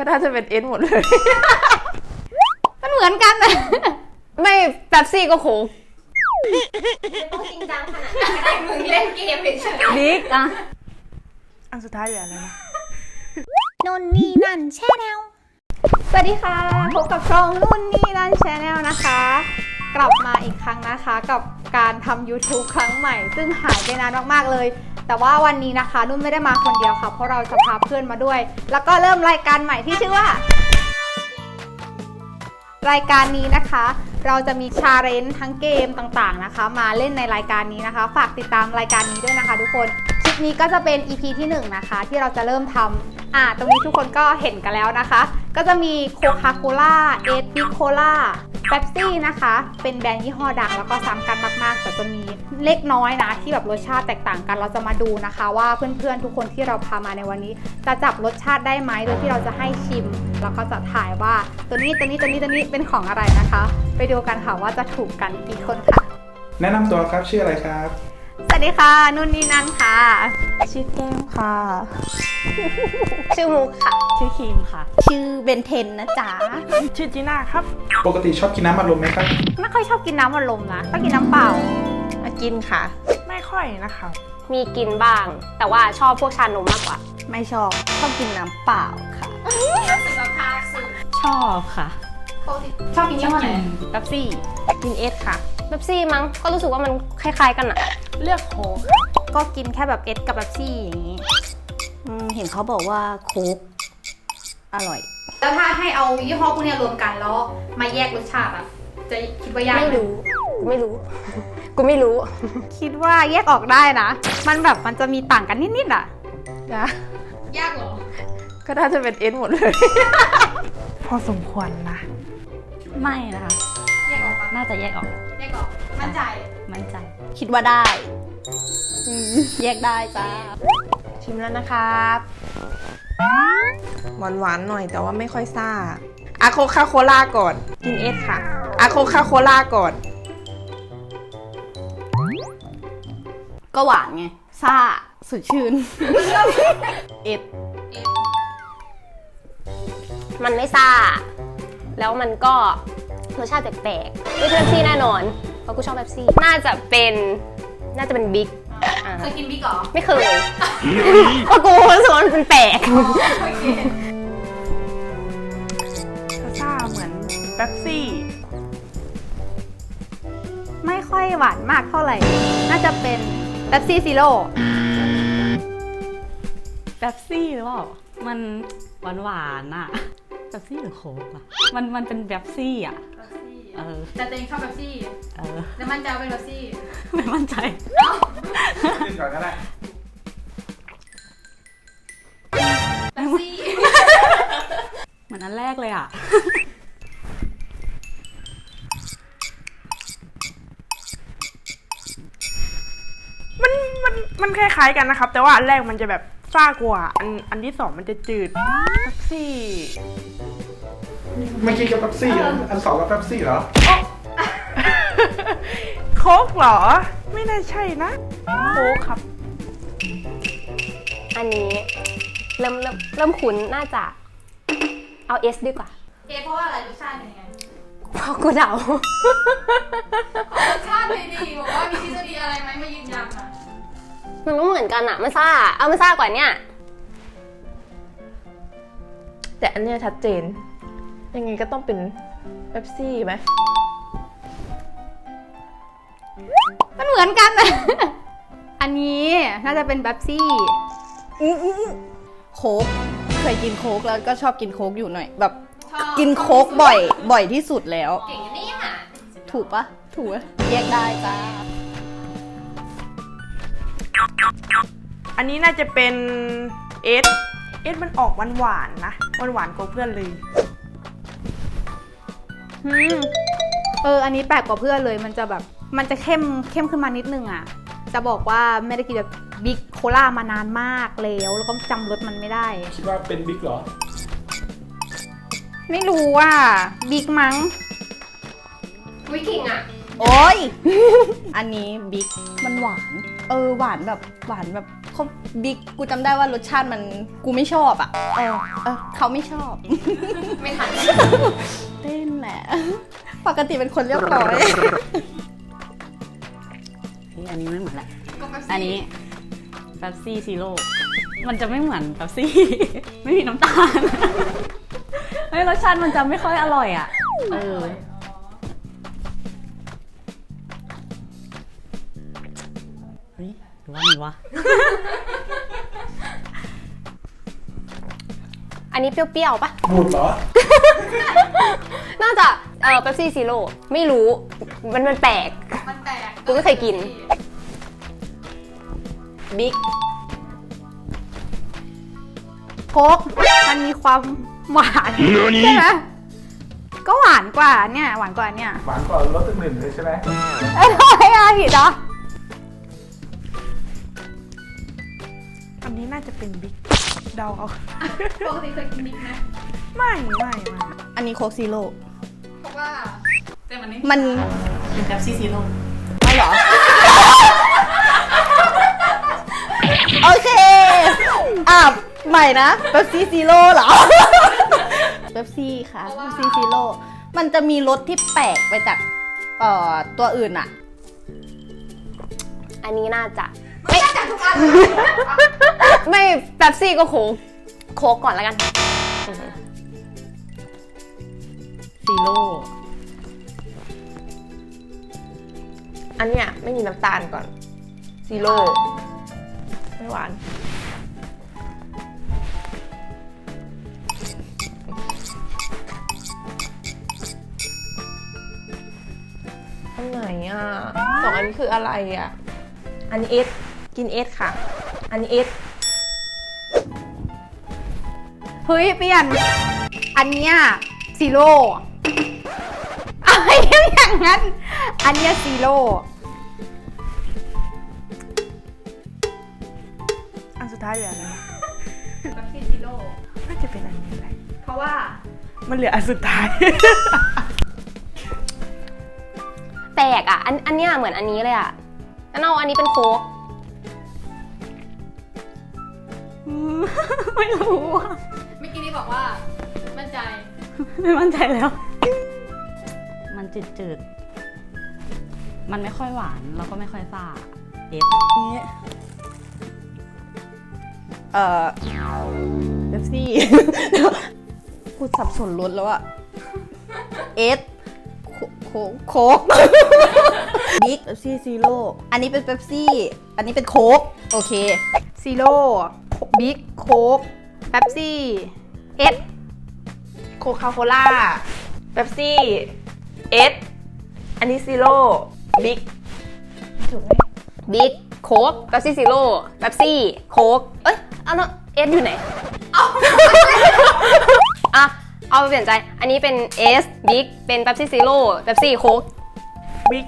ก็น่าจะเป็นเอสหมดเลย มันเหมือนกันนะไม่แป๊บซี่ก็โค้กไม่ต้องจริงจังขนาดนั้นก็ได้มึงเล่นเกมเฉยบิ๊กอะอันสุดท้ายเหลืออะไรนะนนนี่นั่นแชนแนลสวัสดีค่ะพบกับช่องนุ่นนี่นั่นแชนแนลนะคะ กลับมาอีกครั้งนะคะ กับการทำ YouTube ครั้งใหม่ ซึ่งหายไปนานมากๆเลย แต่ว่าวันนี้นะคะนุ่นไม่ได้มาคนเดียวค่ะเพราะเราจะพาเพื่อนมาด้วย แล้วก็เริ่มรายการใหม่ที่ชื่อว่า รายการนี้นะคะ เราจะมีชาเลนจ์ทั้งเกมต่างๆนะคะ มาเล่นในรายการนี้นะคะ ฝากติดตามรายการนี้ด้วยนะคะ ทุกคนคลิปนี้ก็จะเป็น EP ที่1นะคะที่เราจะเริ่มทำอ่าตรงนี้ทุกคนก็เห็นกันแล้วนะคะ ก็จะมีโคคาโคล่าเอสบิโคล่าเบปซี่นะคะ เป็นแบรนด์ยี่ห้อดังแล้วก็ซ้ำกันมากๆ แต่จะมีเล็กน้อยนะ ที่แบบรสชาติแตกต่างกัน เราจะมาดูนะคะ ว่าเพื่อนๆ ทุกคนที่เราพามาในวันนี้ จะจับรสชาติได้ไหมโดยที่เราจะให้ชิม แล้วก็จะถ่ายว่าตัวนี้ตัวนี้ตัวนี้ตัวนี้เป็นของอะไรนะคะ ไปดูกันค่ะว่าจะถูกกันกี่คนค่ะ แนะนำตัวครับชื่ออะไรครับ สวัสดีค่ะ นุ่นนี่นั่นค่ะ ชื่อแก้มค่ะ ชื่อมุกค่ะ ชื่อครีมค่ะ ชื่อเบนเทนนะจ๊ะ ชื่อจีน่าครับ ปกติชอบกินน้ำอัดลมไหมครับ ไม่ค่อยชอบกินน้ำอัดลมนะต้องกินน้ำเปล่ากินค่ะ ไม่ค่อยนะคะ มีกินบ้าง แต่ว่าชอบพวกชานมมากกว่า ไม่ชอบชอบกินน้ำเปล่าค่ะชอบค่ะชอบกินยี่ห้อไหนแป๊บซี่กินเอสค่ะเบบซี่มั้งก็รู้สึกว่ามันคล้ายๆกันอะเลือกโค้กก็กินแค่แบบเอสกับแบบซี่อย่างนี้อืม เห็นเขาบอกว่าโค้กอร่อย แล้วถ้าให้เอายี่ห้อพวกเนี้ยรวมกันแล้วมาแยกรสชาติอะจะคิดว่ายากหไม่รู้ กูไม่รู้ กูไม่รู้คิดว่าแยกออกได้นะ มันแบบมันจะมีต่างกันนิดๆอะนะยากเหรอ ก็น่าจะเป็นเอสหมดเลย พอสมควรนะ ไม่นะคะ แยกออกปะน่าจะแยกออกแยกออก มั่นใจ มั่นใจ คิดว่าได้ อืมแยกได้จ้าชิมแล้วนะครับหวานหวานๆหน่อยแต่ว่าไม่ค่อยซ่าอะโคคาโคล่าก่อน กินเอสค่ะอะโคคาโคล่าก่อน ก็หวานไงซ่าสดชื่น เอ็ดมันไม่ซ่า แล้วมันก็รสชาติแปลกๆไม่ใช่เบบซี่แน่นอน เพราะกูชอบเบบซี่ น่าจะเป็น น่าจะเป็นบิ๊กอ่าเคยกินบิ๊กเหรอไม่เคยเพราะกูรู้สึกว่ามันเป็นแปลกซ่าเหมือนแป๊บซี่ ไม่ค่อยหวานมากเท่าไหร่ น่าจะเป็นเ e ปซี่ซีโร่แป๊บซี่หรือเปล่า มันหวานหวานๆอะแป๊บซี่หรือโค้กอะมันมันเป็นแป๊บซี่อะเออแต่ตัวเองชอบเ e ปซี่เออแล้วมั่นใจว่าเป็นเ e ปซี่ ไม่มั่นใจ ขึ้นก่อนก็ได้เ e ปซี่เหมือนอันแรกเลยอะมันมันมันคล้ายๆกันนะครับ แต่ว่าอันแรกมันจะแบบซ่ากว่า อันอันที่สองมันจะจืดแท็กซี่เมื่อกี้กับเป๊ปซี่อะอันสองกับเป๊ปซี่เหรอ โค้กเหรอ ไม่น่าใช่นะโค้กครับ อันนี้เริ่มเริ่มเริ่มคุ้นน่าจะเอาเอสดีกว่าเอเพราะว่าอะไรรสชาติเป็นยังไงเพราะกูเดา รสชาติเลยดีบอกว่ามีทฤษฎีอะไรไหมมายืนยันอะมันก็เหมือนกันอะมันซ่า เอามันซ่ากว่าเนี่ยแต่อันเนี้ยชัดเจน ยังไงก็ต้องเป็นแป๊บซี่ไหม มันเหมือนกันนะอันนี้น่าจะเป็นเ e ปซี่โค้กเคยกินโค้กแล้วก็ชอบกินโค้กอยู่หน่อย แบบกินโค้กบ่อย บ่อยที่สุดแล้ว เก่งนี่ค่ะถูกปะถูกปะแยกได้จ้าอันนี้น่าจะเป็นเอสเอสมันออกหวานๆนะหวานหวานๆกว่าเพื่อนเลย อืมเออ อันนี้แปลกกว่าเพื่อนเลยมันจะแบบ มันจะเข้มเข้มขึ้นมานิดนึงอะ จะบอกว่าไม่ได้กินแบบบิ๊กโคล่ามานานมากแล้วแล้วก็จำรสมันไม่ได้ คิดว่าเป็นบิ๊กเหรอ ไม่รู้ว่าบิ๊กมั้ง วิคิงอะโอ้ย อันนี้บิ๊กมันหวาน เออหวานแบบหวานแบบเขาบิ๊กกูจำได้ว่ารสชาติมันกูไม่ชอบอะ เออเออเขาไม่ชอบ ไม่ทัน เต้นแหละ ปกติเป็นคนเรียบร้อยเฮ้ย อันนี้ไม่เหมือนแหละอันนี้เป๊ปซี่ซีโร่มันจะไม่เหมือนเป๊ปซี่ ไม่มีน้ำตาลเฮ้ยรสชาติมันจะไม่ค่อยอร่อยอะ เออ เฮ้ยหรือว่ามีวะ อันนี้เปรี้ยวๆปะบูดเหรอ น่าจะ เออเป๊ปซี่ซีโร่ไม่รู้มันมันแปลก มันแตกกูไม่เคยกิน บิ๊กโค้กมันมีความหวานใช่ไหมก็หวานกว่าเนี่ยหวานกว่าเนี่ยหวานกว่ารสอื่นๆเลยใช่ไหมเอ้ยทำไมอะผิดเหรออันนี้น่าจะเป็นบิ๊กเดาเอาปกติเคยกินบิ๊กไหมไม่ไม่ไม่อันนี้โคกซีโร่ เพราะว่ามันเป็นเป๊ปซี่ซีโร่ไม่เหรอ โอเคอะใหม่นะเป๊ปซี่ซีโร่เหรอเป๊ปซี่ค่ะเป๊ปซี่ซีโร่มันจะมีรสที่แปลกไปจากเอ่อตัวอื่นอะอันนี้น่าจะ ไม่ไม่เป๊ปซี่ก็โค้กโค้กก่อนแล้วกันอือฮึ ซีโร่อันเนี้ยไม่มีน้ำตาลก่อนซีโร่ไม่หวาน อันไหนอะสองอันนี้คืออะไรอะ อันนี้เอสกินเอสค่ะ อันนี้เอสเฮ้ยเปลี่ยน อันเนี้ยซีโร่ อะไรอย่างนั้น อันเนี้ยซีโร่อันสุดท้ายเหลืออะไรนะแบบซีซีโร่น่าจะเป็นอันนี้แหละ เพราะว่ามันเหลืออันสุดท้าย แปลกอะ อันอันเนี้ยเหมือนอันนี้เลยอะงั้นเอาอันนี้เป็นโค้กอืมไม่รู้อะเมื่อกี้นี้บอกว่า มั่นใจ ไม่มั่นใจแล้วมัน จืดจืดๆ มันไม่ค่อยหวานแล้วก็ไม่ค่อยซ่าเอฟนี้เอ่อเป๊ปซี่กูสับสนรสแล้วอะเอสโคโค้กบิ๊กเป๊ปซี่ซีโร่อันนี้เป็นเป๊ปซี่ อันนี้เป็นโค้กโอเคซีโร่บิ๊กโค้กแป๊บซี่เอสโคคาโคล่าเป๊ปซี่ เอสอันนี้ซีโร่บิ๊กถูกไหมบิ๊กโค้กเป๊ปซี่ซีโร่เป๊ปซี่โค้กเอ้ยเอาเนาะเอสอยู่ไหนเอาอะเอาไปเปลี่ยนใจ อันนี้เป็นเอสบิ๊กเป็นเป๊ปซี่ซีโร่เป๊ปซี่โค้กบิ๊ก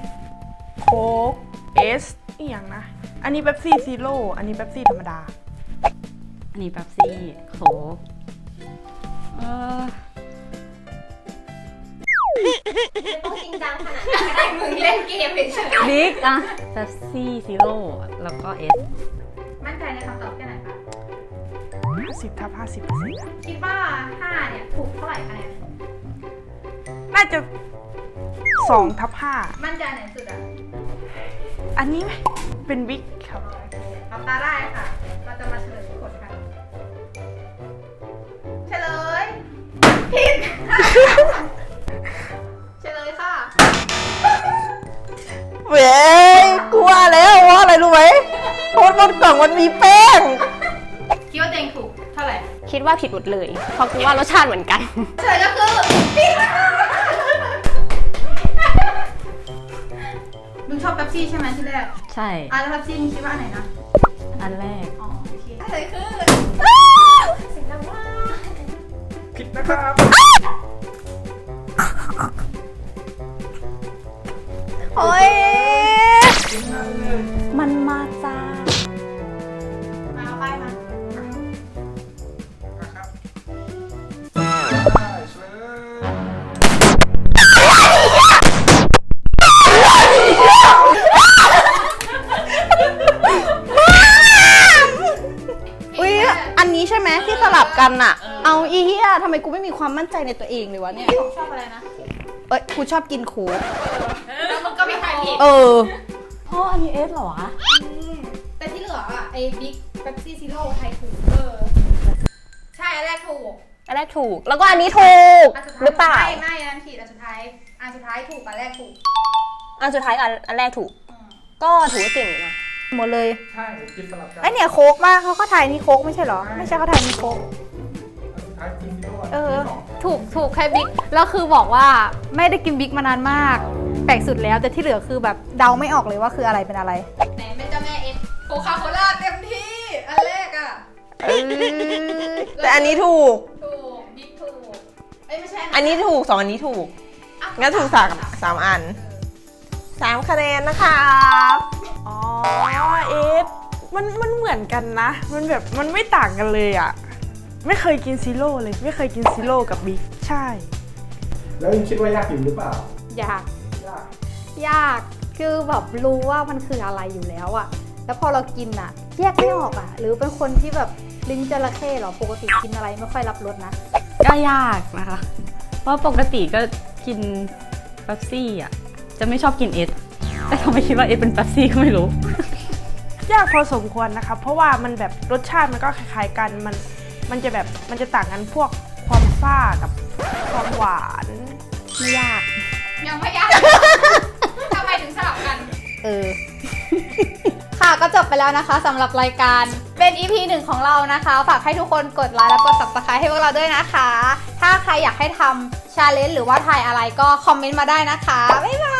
โค้กเอสอีกอย่างนะ อันนี้เป๊ปซี่ซีโร่อันนี้เป๊ปซี่ธรรมดา อันนี้เป๊ปซี่โค้กเออ ต้องจริงจังขนาดนั้นก็ได้มึงเล่นเกมเฉยบิ๊กอะเป๊ปซี่ซีโร่แล้วก็เอสมั่นใจในคำตอบแค่ไหนคะ50ทับ50เปอร์เซ็นต์คิดว่า5เนี่ยถูกเท่าไหร่คะเนี่ยน่าจะ2ทับ5มั่นใจไหนสุดอะอันนี้ไหมเป็นบิ๊กครับตอบตาได้ค่ะ เราจะมาเฉลยผลกันเฉลยผิด เว้ยกลัวแล้วว่าอะไรรู้ไหมเพราะบนกล่องมันมีแป้ง คิดว่าตัวเองถูกเท่าไหร่คิดว่าผิดหมดเลยเพราะคิดว่ารสชาติเหมือนกัน เฉลยก็คือผิดมึงชอบเป๊ปซี่ใช่ไหมที่แรกใช่ อะแล้วเป๊ปซี่มึงคิดว่าอันไหนนะอันแรก อ๋อโอเคเฉลยคือ ผิดนะครับ โอ้ยมันมาจ้ามาเป้ายมา อุ้ยอันนี้ใช่ไหมที่สลับกันอะเอาอีเหี้ยทำไมกูไม่มีความมั่นใจในตัวเองเลยวะเนี่ย ชอบอะไรนะ เอ้ยกูชอบกินขูด ก็มีใครผิดเออ พ่ออันนี้เอสเหรอวะ แต่ที่เหลืออะไอ้บิ๊กเป๊ปซี่ซีโร่ไทยถูกเออ ใช่อันแรกถูกอันแรกถูก แล้วก็อันนี้ถูก อันสุดท้ายหรือเปล่า ไม่ไม่อันผิดอันสุดท้ายอันสุดท้ายถูกอันแรกถูกอันสุดท้ายกับอันอันแรกถูกก็ถือว่าเก่งอยู่นะ หมดเลยใช่กินสลับกันไอเนี่ยโค้กป่ะเขาเขาถ่ายนี่โค้กไม่ใช่เหรอ ไม่ใช่เขาถ่ายนี่โค้กอันสุดท้ายกินซีโร่อันเออที่สองถูกถูกแค่บิ๊กแล้วคือบอกว่าไม่ได้กินบิ๊กมานานมากแปลกสุดแล้ว แต่ที่เหลือคือแบบเดาไม่ออกเลยว่าคืออะไรเป็นอะไรไหนเป็นเจ้าแม่เอ็นโคคาโคล่าเต็มที่ อันแรกอะแต่อันนี้ถูก ถูกบิ๊กถูกเอ้ยไม่ใช่อันนี้ถูกสองอันนี้ถูกงั้นถูกสามสามอันสามคะแนนนะครับอ๋อเอสมันมันเหมือนกันนะ มันแบบมันไม่ต่างกันเลยอะ ไม่เคยกินซีโร่เลย ไม่เคยกินซีโร่กับบิ๊กใช่ แล้วยังคิดว่ายากอยู่หรือเปล่ายากยาก ยาก คือแบบรู้ว่ามันคืออะไรอยู่แล้วอะแล้วพอเรากินอะแยกไม่ออกอะหรือเป็นคนที่แบบลิ้นจระเข้เหรอปกติกินอะไรไม่ค่อยรับรสนะ ก็ยากนะคะ เพราะปกติก็กินเป๊ปซี่อะจะไม่ชอบกินเอสแต่ทำไมคิดว่าเอสเป็นเป๊ปซี่ก็ไม่รู้ ยากพอสมควรนะครับเพราะว่ามันแบบรสชาติมันก็คล้ายๆกันมันมันจะแบบมันจะต่างกันพวกความซ่ากับความหวาน ไม่ยาก ยังไม่ยากทำไมถึงสลับกัน เออ ค่ะก็จบไปแล้วนะคะสำหรับรายการเป็น EP หนึ่งของเรานะคะ ฝากให้ทุกคนกดไลค์และกด subscribe ให้พวกเราด้วยนะคะ ถ้าใครอยากให้ทำชาเลนจ์หรือว่าทายอะไรก็คอมเมนต์มาได้นะคะ บ๊ายบาย